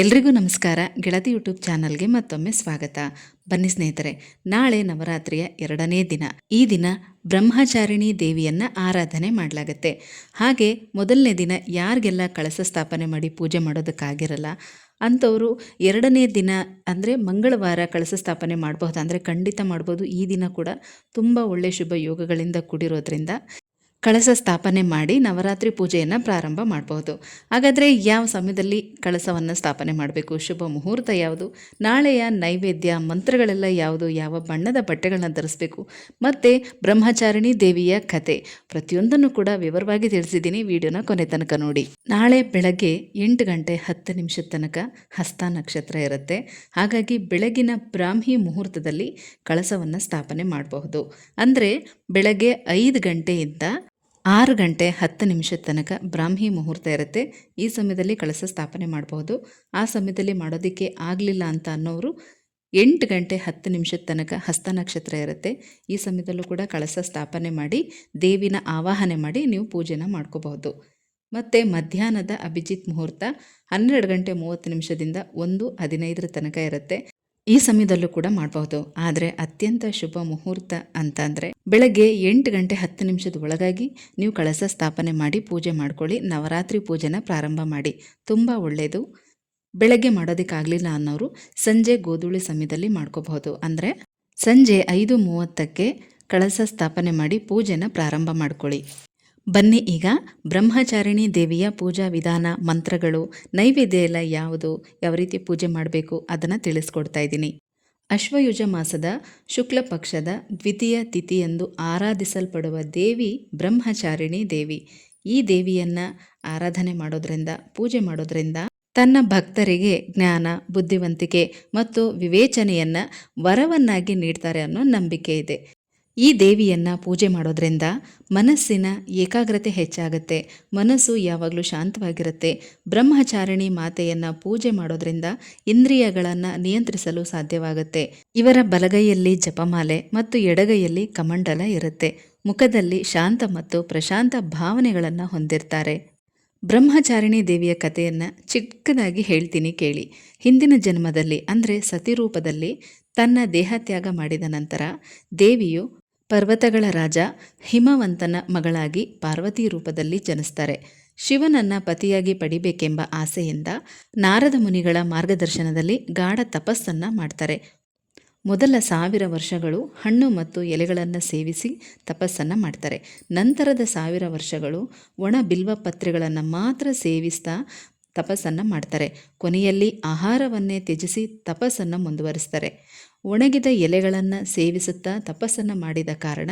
ಎಲ್ರಿಗೂ ನಮಸ್ಕಾರ. ಗೆಳತಿ ಯೂಟ್ಯೂಬ್ ಚಾನಲ್ಗೆ ಮತ್ತೊಮ್ಮೆ ಸ್ವಾಗತ. ಬನ್ನಿ ಸ್ನೇಹಿತರೆ, ನಾಳೆ ನವರಾತ್ರಿಯ ಎರಡನೇ ದಿನ. ಈ ದಿನ ಬ್ರಹ್ಮಚಾರಿಣಿ ದೇವಿಯನ್ನ ಆರಾಧನೆ ಮಾಡಲಾಗತ್ತೆ. ಹಾಗೆ ಮೊದಲನೇ ದಿನ ಯಾರಿಗೆಲ್ಲ ಕಳಸ ಸ್ಥಾಪನೆ ಮಾಡಿ ಪೂಜೆ ಮಾಡೋದಕ್ಕಾಗಿರಲ್ಲ, ಅಂಥವರು ಎರಡನೇ ದಿನ ಅಂದರೆ ಮಂಗಳವಾರ ಕಳಸ ಸ್ಥಾಪನೆ ಮಾಡಬಹುದು, ಅಂದರೆ ಖಂಡಿತ ಮಾಡ್ಬೋದು. ಈ ದಿನ ಕೂಡ ತುಂಬ ಒಳ್ಳೆಯ ಶುಭ ಯೋಗಗಳಿಂದ ಕೂಡಿರೋದ್ರಿಂದ ಕಳಸ ಸ್ಥಾಪನೆ ಮಾಡಿ ನವರಾತ್ರಿ ಪೂಜೆಯನ್ನು ಪ್ರಾರಂಭ ಮಾಡಬಹುದು. ಹಾಗಾದರೆ ಯಾವ ಸಮಯದಲ್ಲಿ ಕಳಸವನ್ನು ಸ್ಥಾಪನೆ ಮಾಡಬೇಕು? ಶುಭ ಮುಹೂರ್ತ ಯಾವುದು? ನಾಳೆಯ ನೈವೇದ್ಯ ಮಂತ್ರಗಳೆಲ್ಲ ಯಾವುದು? ಯಾವ ಬಣ್ಣದ ಬಟ್ಟೆಗಳನ್ನ ಧರಿಸಬೇಕು? ಮತ್ತು ಬ್ರಹ್ಮಚಾರಿಣಿ ದೇವಿಯ ಕತೆ. ಪ್ರತಿಯೊಂದನ್ನು ಕೂಡ ವಿವರವಾಗಿ ತಿಳಿಸಿದ್ದೀನಿ. ವಿಡಿಯೋನ ಕೊನೆ ತನಕ ನೋಡಿ. ನಾಳೆ ಬೆಳಗ್ಗೆ ಎಂಟು ಗಂಟೆ ಹತ್ತು ನಿಮಿಷದ ತನಕ ಹಸ್ತ ನಕ್ಷತ್ರ ಇರುತ್ತೆ. ಹಾಗಾಗಿ ಬೆಳಗಿನ ಬ್ರಾಹ್ಮಿ ಮುಹೂರ್ತದಲ್ಲಿ ಕಳಸವನ್ನು ಸ್ಥಾಪನೆ ಮಾಡಬಹುದು. ಅಂದರೆ ಬೆಳಗ್ಗೆ ಐದು ಗಂಟೆಯಿಂದ ಆರು ಗಂಟೆ ಹತ್ತು ನಿಮಿಷದ ತನಕ ಬ್ರಾಹ್ಮಿ ಮುಹೂರ್ತ ಇರುತ್ತೆ. ಈ ಸಮಯದಲ್ಲಿ ಕಳಸ ಸ್ಥಾಪನೆ ಮಾಡಬಹುದು ಆ ಸಮಯದಲ್ಲಿ ಮಾಡೋದಕ್ಕೆ ಆಗಲಿಲ್ಲ ಅಂತ ಅನ್ನೋರು ಎಂಟು ಗಂಟೆ ಹತ್ತು ನಿಮಿಷದ ತನಕ ಹಸ್ತ ನಕ್ಷತ್ರ ಇರುತ್ತೆ. ಈ ಸಮಯದಲ್ಲೂ ಕೂಡ ಕಳಸ ಸ್ಥಾಪನೆ ಮಾಡಿ, ದೇವಿನ ಆವಾಹನೆ ಮಾಡಿ ನೀವು ಪೂಜೆನ ಮಾಡ್ಕೋಬಹುದು. ಮತ್ತು ಮಧ್ಯಾಹ್ನದ ಅಭಿಜಿತ್ ಮುಹೂರ್ತ ಹನ್ನೆರಡು ಗಂಟೆ ಮೂವತ್ತು ನಿಮಿಷದಿಂದ ಒಂದು ಹದಿನೈದರ ತನಕ ಇರುತ್ತೆ. ಈ ಸಮಯದಲ್ಲೂ ಕೂಡ ಮಾಡಬಹುದು. ಆದರೆ ಅತ್ಯಂತ ಶುಭ ಮುಹೂರ್ತ ಅಂತಂದರೆ ಬೆಳಗ್ಗೆ ಎಂಟು ಗಂಟೆ ಹತ್ತು ನಿಮಿಷದ ಒಳಗಾಗಿ ನೀವು ಕಳಸ ಸ್ಥಾಪನೆ ಮಾಡಿ ಪೂಜೆ ಮಾಡ್ಕೊಳ್ಳಿ, ನವರಾತ್ರಿ ಪೂಜೆನ ಪ್ರಾರಂಭ ಮಾಡಿ. ತುಂಬ ಒಳ್ಳೆಯದು ಬೆಳಗ್ಗೆ ಮಾಡೋದಕ್ಕಾಗಲಿಲ್ಲ ಅನ್ನೋರು ಸಂಜೆ ಗೋಧೂಳಿ ಸಮಯದಲ್ಲಿ ಮಾಡ್ಕೋಬಹುದು. ಅಂದರೆ ಸಂಜೆ ಐದು ಮೂವತ್ತಕ್ಕೆ ಕಳಸ ಸ್ಥಾಪನೆ ಮಾಡಿ ಪೂಜೆನ ಪ್ರಾರಂಭ ಮಾಡ್ಕೊಳ್ಳಿ. ಬನ್ನಿ ಈಗ ಬ್ರಹ್ಮಚಾರಿಣಿ ದೇವಿಯ ಪೂಜಾ ವಿಧಾನ ಮಂತ್ರಗಳು ನೈವೇದ್ಯ ಎಲ್ಲ ಯಾವುದು, ಯಾವ ರೀತಿ ಪೂಜೆ ಮಾಡಬೇಕು ಅದನ್ನು ತಿಳಿಸ್ಕೊಡ್ತಾ ಇದ್ದೀನಿ. ಅಶ್ವಯುಜ ಮಾಸದ ಶುಕ್ಲ ಪಕ್ಷದ ದ್ವಿತೀಯ ತಿಥಿಯೆಂದು ಆರಾಧಿಸಲ್ಪಡುವ ದೇವಿ ಬ್ರಹ್ಮಚಾರಿಣಿ ದೇವಿ. ಈ ದೇವಿಯನ್ನು ಆರಾಧನೆ ಮಾಡೋದ್ರಿಂದ, ಪೂಜೆ ಮಾಡೋದ್ರಿಂದ ತನ್ನ ಭಕ್ತರಿಗೆ ಜ್ಞಾನ, ಬುದ್ಧಿವಂತಿಕೆ ಮತ್ತು ವಿವೇಚನೆಯನ್ನು ವರವನ್ನಾಗಿ ನೀಡ್ತಾರೆ ಅನ್ನೋ ನಂಬಿಕೆ ಇದೆ. ಈ ದೇವಿಯನ್ನು ಪೂಜೆ ಮಾಡೋದ್ರಿಂದ ಮನಸ್ಸಿನ ಏಕಾಗ್ರತೆ ಹೆಚ್ಚಾಗುತ್ತೆ. ಮನಸ್ಸು ಯಾವಾಗಲೂ ಶಾಂತವಾಗಿರುತ್ತೆ. ಬ್ರಹ್ಮಚಾರಿಣಿ ಮಾತೆಯನ್ನು ಪೂಜೆ ಮಾಡೋದ್ರಿಂದ ಇಂದ್ರಿಯಗಳನ್ನು ನಿಯಂತ್ರಿಸಲು ಸಾಧ್ಯವಾಗುತ್ತೆ. ಇವರ ಬಲಗೈಯಲ್ಲಿ ಜಪಮಾಲೆ ಮತ್ತು ಎಡಗೈಯಲ್ಲಿ ಕಮಂಡಲ ಇರುತ್ತೆ. ಮುಖದಲ್ಲಿ ಶಾಂತ ಮತ್ತು ಪ್ರಶಾಂತ ಭಾವನೆಗಳನ್ನು ಹೊಂದಿರ್ತಾರೆ. ಬ್ರಹ್ಮಚಾರಿಣಿ ದೇವಿಯ ಕಥೆಯನ್ನು ಚಿಕ್ಕದಾಗಿ ಹೇಳ್ತೀನಿ ಕೇಳಿ. ಹಿಂದಿನ ಜನ್ಮದಲ್ಲಿ ಅಂದರೆ ಸತಿರೂಪದಲ್ಲಿ ತನ್ನ ದೇಹತ್ಯಾಗ ಮಾಡಿದ ನಂತರ ದೇವಿಯು ಪರ್ವತಗಳ ರಾಜ ಹಿಮವಂತನ ಮಗಳಾಗಿ ಪಾರ್ವತಿ ರೂಪದಲ್ಲಿ ಜನಿಸ್ತಾರೆ. ಶಿವನನ್ನ ಪತಿಯಾಗಿ ಪಡಿಬೇಕೆಂಬ ಆಸೆಯಿಂದ ನಾರದ ಮುನಿಗಳ ಮಾರ್ಗದರ್ಶನದಲ್ಲಿ ಗಾಢ ತಪಸ್ಸನ್ನ ಮಾಡ್ತಾರೆ. ಮೊದಲ ಸಾವಿರ ವರ್ಷಗಳು ಹಣ್ಣು ಮತ್ತು ಎಲೆಗಳನ್ನು ಸೇವಿಸಿ ತಪಸ್ಸನ್ನು ಮಾಡ್ತಾರೆ. ನಂತರದ ಸಾವಿರ ವರ್ಷಗಳು ಒಣ ಬಿಲ್ವ ಪತ್ರೆಗಳನ್ನು ಮಾತ್ರ ಸೇವಿಸ್ತಾ ತಪಸ್ಸನ್ನು ಮಾಡ್ತಾರೆ. ಕೊನೆಯಲ್ಲಿ ಆಹಾರವನ್ನೇ ತ್ಯಜಿಸಿ ತಪಸ್ಸನ್ನು ಮುಂದುವರಿಸ್ತಾರೆ. ಒಣಗಿದ ಎಲೆಗಳನ್ನು ಸೇವಿಸುತ್ತಾ ತಪಸ್ಸನ್ನು ಮಾಡಿದ ಕಾರಣ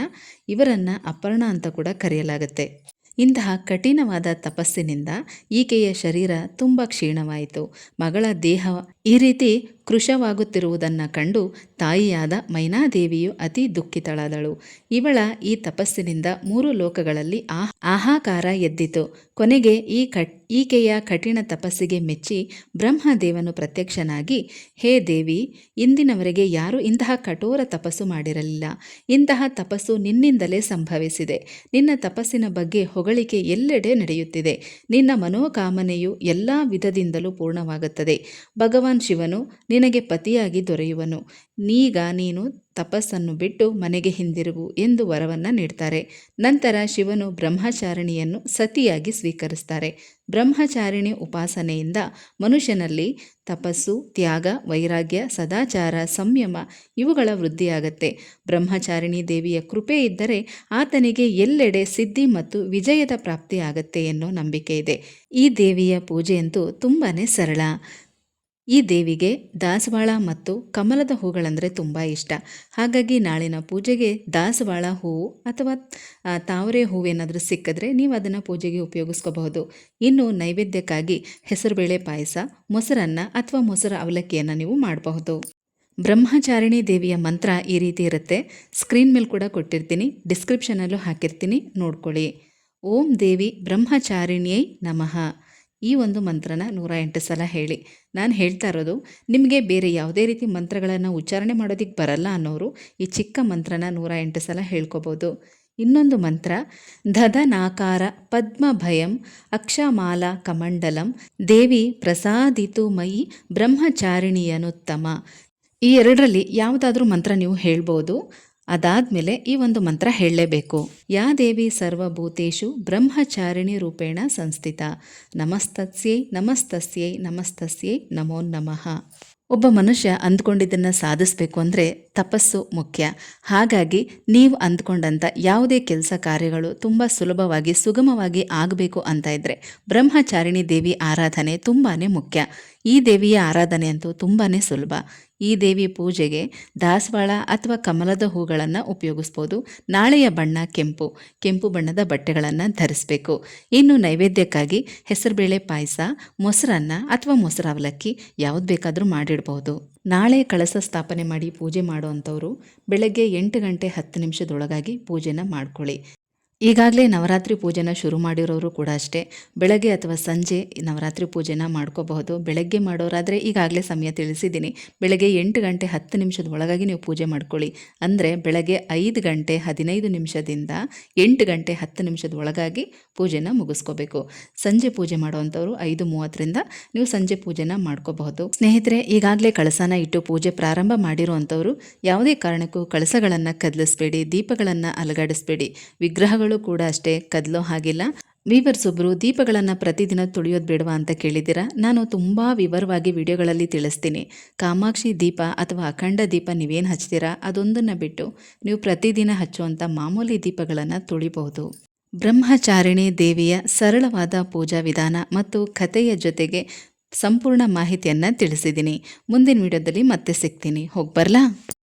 ಇವರನ್ನು ಅಪರ್ಣ ಅಂತ ಕೂಡ ಕರೆಯಲಾಗುತ್ತೆ. ಇಂತಹ ಕಠಿಣವಾದ ತಪಸ್ಸಿನಿಂದ ಈಕೆಯ ಶರೀರ ತುಂಬ ಕ್ಷೀಣವಾಯಿತು. ಮಗಳ ದೇಹ ಈ ರೀತಿ ಕೃಶವಾಗುತ್ತಿರುವುದನ್ನು ಕಂಡು ತಾಯಿಯಾದ ಮೈನಾದೇವಿಯು ಅತಿ ದುಃಖಿತಳಾದಳು. ಇವಳ ಈ ತಪಸ್ಸಿನಿಂದ ಮೂರು ಲೋಕಗಳಲ್ಲಿ ಆಹಾಕಾರ ಎದ್ದಿತು. ಕೊನೆಗೆ ಈ ಕಟ್ ಈಕೆಯ ಕಠಿಣ ತಪಸ್ಸಿಗೆ ಮೆಚ್ಚಿ ಬ್ರಹ್ಮದೇವನು ಪ್ರತ್ಯಕ್ಷನಾಗಿ, ಹೇ ದೇವಿ, ಇಂದಿನವರೆಗೆ ಯಾರೂ ಇಂತಹ ಕಠೋರ ತಪಸ್ಸು ಮಾಡಿರಲಿಲ್ಲ. ಇಂತಹ ತಪಸ್ಸು ನಿನ್ನಿಂದಲೇ ಸಂಭವಿಸಿದೆ. ನಿನ್ನ ತಪಸ್ಸಿನ ಬಗ್ಗೆ ಹೊಗಳಿಕೆ ಎಲ್ಲೆಡೆ ನಡೆಯುತ್ತಿದೆ. ನಿನ್ನ ಮನೋಕಾಮನೆಯು ಎಲ್ಲ ವಿಧದಿಂದಲೂ ಪೂರ್ಣವಾಗುತ್ತದೆ. ಭಗವಾನ್ ಶಿವನು ನಿನಗೆ ಪತಿಯಾಗಿ ದೊರೆಯುವನು. ನೀಗ ನೀನು ತಪಸ್ಸನ್ನು ಬಿಟ್ಟು ಮನೆಗೆ ಹಿಂದಿರುವು ಎಂದು ವರವನ್ನು ನೀಡ್ತಾರೆ. ನಂತರ ಶಿವನು ಬ್ರಹ್ಮಚಾರಿಣಿಯನ್ನು ಸತಿಯಾಗಿ ಸ್ವೀಕರಿಸ್ತಾರೆ. ಬ್ರಹ್ಮಚಾರಿಣಿ ಉಪಾಸನೆಯಿಂದ ಮನುಷ್ಯನಲ್ಲಿ ತಪಸ್ಸು, ತ್ಯಾಗ, ವೈರಾಗ್ಯ, ಸದಾಚಾರ, ಸಂಯಮ ಇವುಗಳ ವೃದ್ಧಿಯಾಗತ್ತೆ. ಬ್ರಹ್ಮಚಾರಿಣಿ ದೇವಿಯ ಕೃಪೆ ಇದ್ದರೆ ಆತನಿಗೆ ಎಲ್ಲೆಡೆ ಸಿದ್ಧಿ ಮತ್ತು ವಿಜಯದ ಪ್ರಾಪ್ತಿಯಾಗತ್ತೆ ಎನ್ನೋ ನಂಬಿಕೆ ಇದೆ. ಈ ದೇವಿಯ ಪೂಜೆಯಂತೂ ತುಂಬಾ ಸರಳ. ಈ ದೇವಿಗೆ ದಾಸವಾಳ ಮತ್ತು ಕಮಲದ ಹೂಗಳಂದರೆ ತುಂಬ ಇಷ್ಟ. ಹಾಗಾಗಿ ನಾಳಿನ ಪೂಜೆಗೆ ದಾಸವಾಳ ಹೂವು ಅಥವಾ ತಾವರೆ ಹೂವೇನಾದರೂ ಸಿಕ್ಕಿದ್ರೆ ನೀವು ಅದನ್ನು ಪೂಜೆಗೆ ಉಪಯೋಗಿಸ್ಕೋಬಹುದು. ಇನ್ನು ನೈವೇದ್ಯಕ್ಕಾಗಿ ಹೆಸರುಬೇಳೆ ಪಾಯಸ, ಮೊಸರನ್ನ ಅಥವಾ ಮೊಸರು ಅವಲಕ್ಕಿಯನ್ನು ನೀವು ಮಾಡಬಹುದು. ಬ್ರಹ್ಮಚಾರಿಣಿ ದೇವಿಯ ಮಂತ್ರ ಈ ರೀತಿ ಇರುತ್ತೆ. ಸ್ಕ್ರೀನ್ ಮೇಲೆ ಕೂಡ ಕೊಟ್ಟಿರ್ತೀನಿ ಡಿಸ್ಕ್ರಿಪ್ಷನಲ್ಲೂ ಹಾಕಿರ್ತೀನಿ, ನೋಡ್ಕೊಳ್ಳಿ. ಓಂ ದೇವಿ ಬ್ರಹ್ಮಚಾರಿಣಿಯೈ ನಮಃ. ಈ ಒಂದು ಮಂತ್ರನ ನೂರ ಎಂಟು ಸಲ ಹೇಳಿ. ನಾನು ಹೇಳ್ತಾ ಇರೋದು, ನಿಮಗೆ ಬೇರೆ ಯಾವುದೇ ರೀತಿ ಮಂತ್ರಗಳನ್ನು ಉಚ್ಚಾರಣೆ ಮಾಡೋದಕ್ಕೆ ಬರಲ್ಲ ಅನ್ನೋರು ಈ ಚಿಕ್ಕ ಮಂತ್ರನ ನೂರ ಎಂಟು ಸಲ ಹೇಳ್ಕೋಬೋದು. ಇನ್ನೊಂದು ಮಂತ್ರ ದಧನಾಕಾರ ಪದ್ಮಭಯಂ ಅಕ್ಷಮಾಲ ಕಮಂಡಲಂ ದೇವಿ ಪ್ರಸಾದಿತು ಮಯಿ ಬ್ರಹ್ಮಚಾರಿಣಿಯನುತ್ತಮ. ಈ ಎರಡರಲ್ಲಿ ಯಾವುದಾದ್ರೂ ಮಂತ್ರ ನೀವು ಹೇಳ್ಬೋದು. ಅದಾದಮೇಲೆ ಈ ಒಂದು ಮಂತ್ರ ಹೇಳಲೇಬೇಕು. ಯಾ ದೇವಿ ಸರ್ವಭೂತೇಶು ಬ್ರಹ್ಮಚಾರಿಣಿ ರೂಪೇಣ ಸಂಸ್ಥಿತ. ನಮಸ್ತಸ್ಯೈ ನಮಸ್ತಸ್ಯೈ ನಮಸ್ತಸ್ಯೈ, ನಮೋ ನಮಃ. ಒಬ್ಬ ಮನುಷ್ಯ ಅಂದ್ಕೊಂಡಿದ್ದನ್ನು ಸಾಧಿಸಬೇಕು ಅಂದರೆ ತಪಸ್ಸು ಮುಖ್ಯ. ಹಾಗಾಗಿ ನೀವು ಅಂದ್ಕೊಂಡಂಥ ಯಾವುದೇ ಕೆಲಸ ಕಾರ್ಯಗಳು ತುಂಬ ಸುಲಭವಾಗಿ, ಸುಗಮವಾಗಿ ಆಗಬೇಕು ಅಂತ ಇದ್ದರೆ ಬ್ರಹ್ಮಚಾರಿಣಿ ದೇವಿ ಆರಾಧನೆ ತುಂಬಾ ಮುಖ್ಯ. ಈ ದೇವಿಯ ಆರಾಧನೆ ಅಂತೂ ತುಂಬಾ ಸುಲಭ. ಈ ದೇವಿ ಪೂಜೆಗೆ ದಾಸವಾಳ ಅಥವಾ ಕಮಲದ ಹೂಗಳನ್ನು ಉಪಯೋಗಿಸ್ಬೋದು. ನಾಳೆಯ ಬಣ್ಣ ಕೆಂಪು. ಕೆಂಪು ಬಣ್ಣದ ಬಟ್ಟೆಗಳನ್ನು ಧರಿಸಬೇಕು. ಇನ್ನು ನೈವೇದ್ಯಕ್ಕಾಗಿ ಹೆಸರುಬೇಳೆ ಪಾಯಸ, ಮೊಸರನ್ನ ಅಥವಾ ಮೊಸರು ಅವಲಕ್ಕಿ ಯಾವುದು ಬೇಕಾದರೂ ಮಾಡಿಡ್ಬೋದು. ನಾಳೆ ಕಳಸ ಸ್ಥಾಪನೆ ಮಾಡಿ ಪೂಜೆ ಮಾಡುವಂಥವರು ಬೆಳಗ್ಗೆ ಎಂಟು ಗಂಟೆ ಹತ್ತು ನಿಮಿಷದೊಳಗಾಗಿ ಪೂಜೆನ ಮಾಡ್ಕೊಳ್ಳಿ. ಈಗಾಗಲೇ ನವರಾತ್ರಿ ಪೂಜೆನ ಶುರು ಮಾಡಿರೋರು ಕೂಡ ಅಷ್ಟೇ. ಬೆಳಗ್ಗೆ ಅಥವಾ ಸಂಜೆ ನವರಾತ್ರಿ ಪೂಜೆನ ಮಾಡ್ಕೋಬಹುದು. ಬೆಳಗ್ಗೆ ಮಾಡೋರಾದರೆ ಈಗಾಗಲೇ ಸಮಯ ತಿಳಿಸಿದ್ದೀನಿ. ಬೆಳಗ್ಗೆ ಎಂಟು ಗಂಟೆ ಹತ್ತು ನಿಮಿಷದ ಒಳಗಾಗಿ ನೀವು ಪೂಜೆ ಮಾಡ್ಕೊಳ್ಳಿ. ಅಂದರೆ ಬೆಳಗ್ಗೆ ಐದು ಗಂಟೆ ಹದಿನೈದು ನಿಮಿಷದಿಂದ ಎಂಟು ಗಂಟೆ ಹತ್ತು ನಿಮಿಷದ ಒಳಗಾಗಿ ಪೂಜೆನ ಮುಗಿಸ್ಕೋಬೇಕು. ಸಂಜೆ ಪೂಜೆ ಮಾಡುವಂಥವ್ರು ಐದು ಮೂವತ್ತರಿಂದ ನೀವು ಸಂಜೆ ಪೂಜೆನ ಮಾಡ್ಕೋಬಹುದು. ಸ್ನೇಹಿತರೆ, ಈಗಾಗಲೇ ಕಳಸನ ಇಟ್ಟು ಪೂಜೆ ಪ್ರಾರಂಭ ಮಾಡಿರುವಂಥವ್ರು ಯಾವುದೇ ಕಾರಣಕ್ಕೂ ಕಳಸಗಳನ್ನು ಕದಲಿಸಬೇಡಿ, ದೀಪಗಳನ್ನು ಅಲಗಾಡಿಸಬೇಡಿ. ವಿಗ್ರಹಗಳು ಕೂಡ ಅಷ್ಟೇ ಕದಲೋ ಹಾಗಿಲ್ಲ. ವೀವರ್ಸ್ ಒಬ್ಬರು ದೀಪಗಳನ್ನು ಪ್ರತಿದಿನ ತುಳಿಯೋದು ಬೇಡವಾ ಅಂತ ಕೇಳಿದ್ದೀರಾ? ನಾನು ತುಂಬ ವಿವರವಾಗಿ ವಿಡಿಯೋಗಳಲ್ಲಿ ತಿಳಿಸ್ತೀನಿ. ಕಾಮಾಕ್ಷಿ ದೀಪ ಅಥವಾ ಅಖಂಡ ದೀಪ ನೀವೇನು ಹಚ್ತೀರಾ? ಅದೊಂದನ್ನು ಬಿಟ್ಟು ನೀವು ಪ್ರತಿದಿನ ಹಚ್ಚುವಂಥ ಮಾಮೂಲಿ ದೀಪಗಳನ್ನು ತುಳಿಬಹುದು. ಬ್ರಹ್ಮಚಾರಿಣಿ ದೇವಿಯ ಸರಳವಾದ ಪೂಜಾ ವಿಧಾನ ಮತ್ತು ಕಥೆಯ ಜೊತೆಗೆ ಸಂಪೂರ್ಣ ಮಾಹಿತಿಯನ್ನು ತಿಳಿಸಿದ್ದೀನಿ ಮುಂದಿನ ವಿಡಿಯೋದಲ್ಲಿ ಮತ್ತೆ ಸಿಗ್ತೀನಿ. ಹೋಗಿ